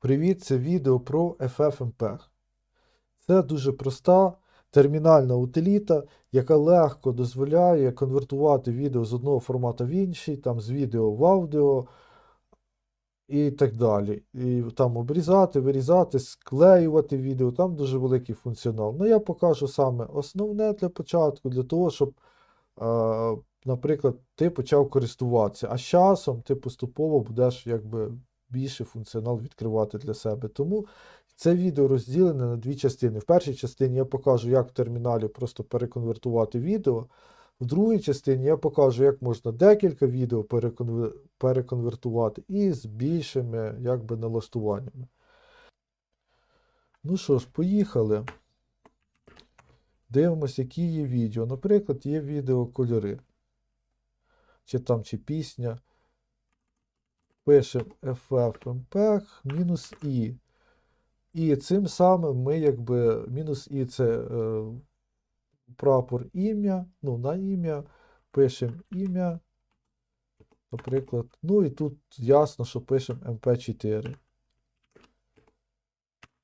Привіт, це відео про FFmpeg. Це дуже проста термінальна утиліта, яка легко дозволяє конвертувати відео з одного формату в інший, там з відео в аудіо і так далі. І там обрізати, вирізати, склеювати відео, там дуже великий функціонал. Ну, я покажу саме основне для початку, для того, щоб, е, наприклад, ти почав користуватися, а з часом ти поступово будеш якби більше функціонал відкривати для себе. Тому це відео розділене на дві частини. В першій частині я покажу, як в терміналі просто переконвертувати відео. В другій частині я покажу, як можна декілька відео переконвер- переконвертувати і з більшими якби, налаштуваннями. Ну що ж, поїхали. Дивимося, які є відео. Наприклад, є відео кольори. Чи там, чи пісня. Пишемо FFmpeg мінус І. І цим самим ми якби мінус І це е, прапор ім'я, ну, на ім'я, пишемо ім'я. Наприклад, ну і тут ясно, що пишемо MP4.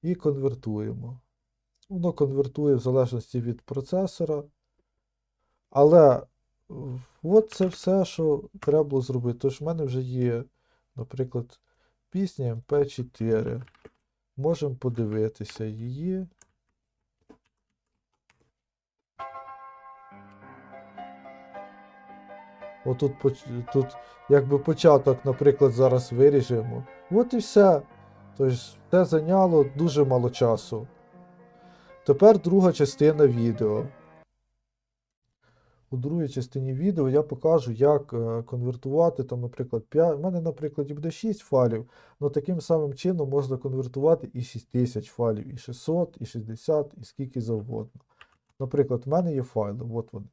І конвертуємо. Воно конвертує в залежності від процесора. Але от це все, що треба було зробити. Тож в мене вже є, наприклад, пісня MP4. Можемо подивитися її. Отут тут якби початок, наприклад, зараз виріжемо. От і все. Тобто це зайняло дуже мало часу. Тепер друга частина відео. У другій частині відео я покажу, як е, конвертувати, там, наприклад, 5. У мене, наприклад, буде 6 файлів, але таким самим чином можна конвертувати і 6000 файлів, і 600, і 60, і скільки завгодно. Наприклад, в мене є файли, от вони.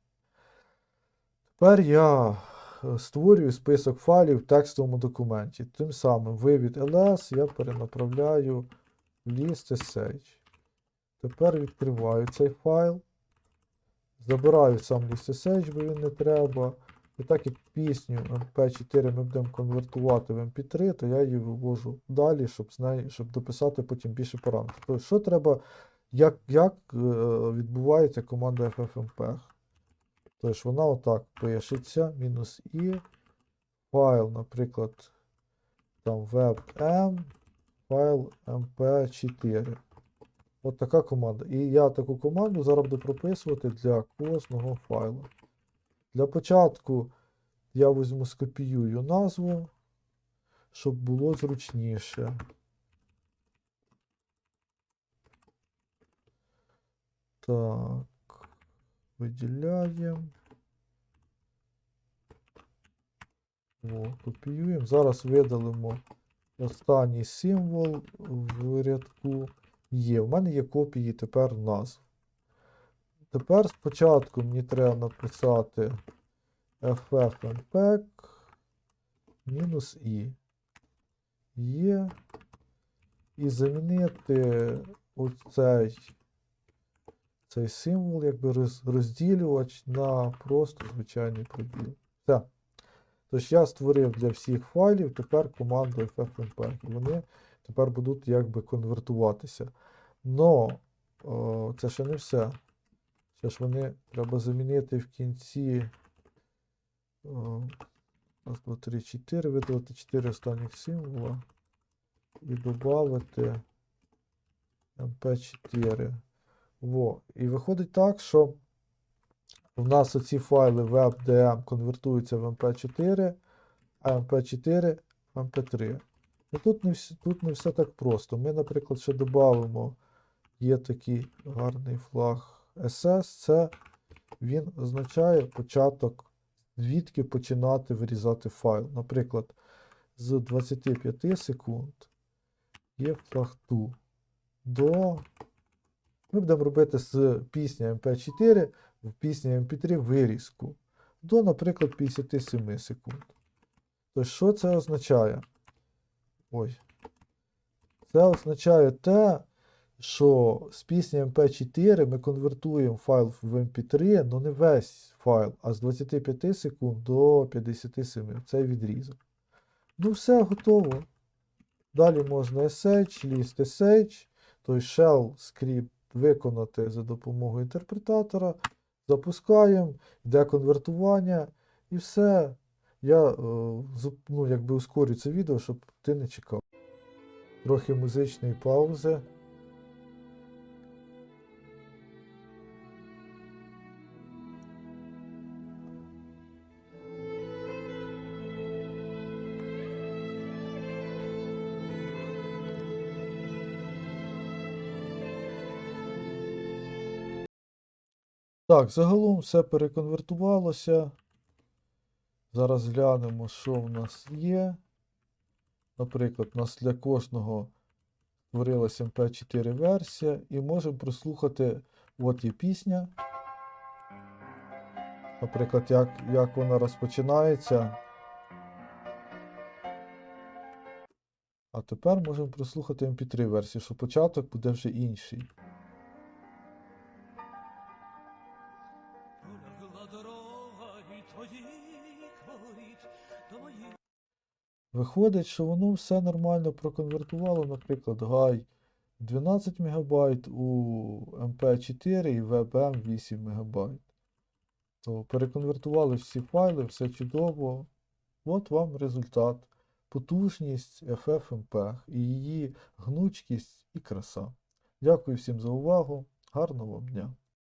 Тепер я е, створюю список файлів в текстовому документі. Тим самим вивід ls я перенаправляю в list SH. Тепер відкриваю цей файл. Забираю сам list SH, бо він не треба. І так як пісню MP4 ми будемо конвертувати в MP3, то я її вивожу далі, щоб з неї, щоб дописати потім більше параметрів. Тобто, що треба, як, як е, відбувається команда FFmpeg? Тобто вона отак пишеться, мінус і, файл, наприклад, там webm, файл mp4. От така команда. І я таку команду зараз буду прописувати для кожного файлу. Для початку я візьму, скопіюю назву, щоб було зручніше. Так, виділяємо. Копіюємо. Зараз видалимо останній символ в рядку. Є. У мене є копії тепер назв. Тепер спочатку мені треба написати ffmpeg мінус і. Є. І замінити оцей цей символ, якби роз- розділювач на просто звичайний пробіл. Все. Тож я створив для всіх файлів тепер команду ffmpeg. Вони тепер будуть якби конвертуватися. Но о, це ще не все. Ще ж вони треба замінити в кінці. О, раз, два, три, чотири, видалити 4 останніх символа і додати mp4. Во. І виходить так, що в нас оці файли webdm конвертуються в mp4, а mp4 в mp3. І тут не, вс- тут не все так просто. Ми, наприклад, ще додамо, є такий гарний флаг SS, це він означає початок, звідки починати вирізати файл. Наприклад, з 25 секунд є флаг to до. Ми будемо робити з пісні MP4 в пісні MP3 вирізку до, наприклад, 57 секунд. Тобто, що це означає? Ой. Це означає те, що з пісні MP4 ми конвертуємо файл в MP3, але не весь файл, а з 25 секунд до 57. Цей відрізок. Ну, все готово. Далі можна SH, list SH, той shell скрипт виконати за допомогою інтерпретатора. Запускаємо, йде конвертування і все. Я е, ну, якби ускорю це відео, щоб ти не чекав. Трохи музичної паузи. Так, загалом все переконвертувалося. Зараз глянемо, що в нас є. Наприклад, у нас для кожного створилася MP4 версія, і можемо прослухати, от є пісня. Наприклад, як, як вона розпочинається. А тепер можемо прослухати MP3 версію, що початок буде вже інший. Виходить, що воно все нормально проконвертувало, наприклад, гай 12 МБ у MP4 і VBM 8 МБ. То переконвертували всі файли, все чудово. От вам результат. Потужність FFmpeg і її гнучкість і краса. Дякую всім за увагу. Гарного вам дня!